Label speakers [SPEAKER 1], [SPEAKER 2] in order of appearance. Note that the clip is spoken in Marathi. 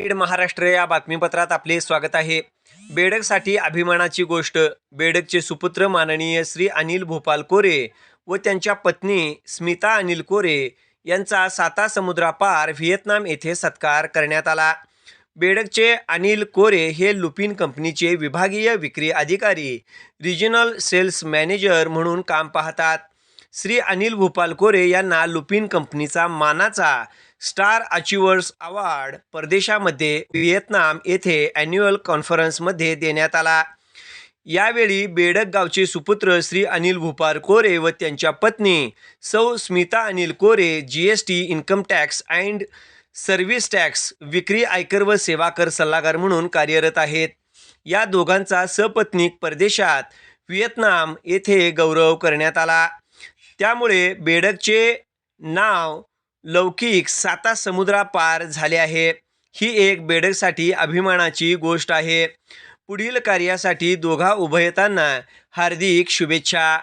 [SPEAKER 1] बीड महाराष्ट्र या बातमीपत्रात आपले स्वागत आहे. बेडकसाठी अभिमानाची गोष्ट बेडकचे सुपुत्र माननीय श्री अनिल भोपाल कोरे व त्यांच्या पत्नी स्मिता अनिल कोरे यांचा साता समुद्रापार व्हिएतनाम येथे सत्कार करण्यात आला. बेडकचे अनिल कोरे हे लुपिन कंपनीचे विभागीय विक्री अधिकारी रिजनल सेल्स मॅनेजर म्हणून काम पाहतात. श्री अनिल भूपाल कोरे यांना लुपिन कंपनीचा मानाचा स्टार अचिव्हर्स अवॉर्ड परदेशामध्ये व्हिएतनाम येथे ॲन्युअल कॉन्फरन्समध्ये देण्यात आला. यावेळी बेडक गावचे सुपुत्र श्री अनिल भूपाल कोरे व त्यांच्या पत्नी सौ Smita Anil Kore G S T income tax and service tax विक्री आयकर व सेवा कर सल्लागार म्हणून कार्यरत आहेत. या दोघांचा सपत्नीक परदेशात व्हिएतनाम येथे गौरव करण्यात आला. त्यामुळे बेडकचे नाव लौकिक साता समुद्रापार झाले आहे. ही एक बेडकसाठी अभिमानाची गोष्ट आहे. पुढील कार्यासाठी दोघा उभयतांना हार्दिक शुभेच्छा.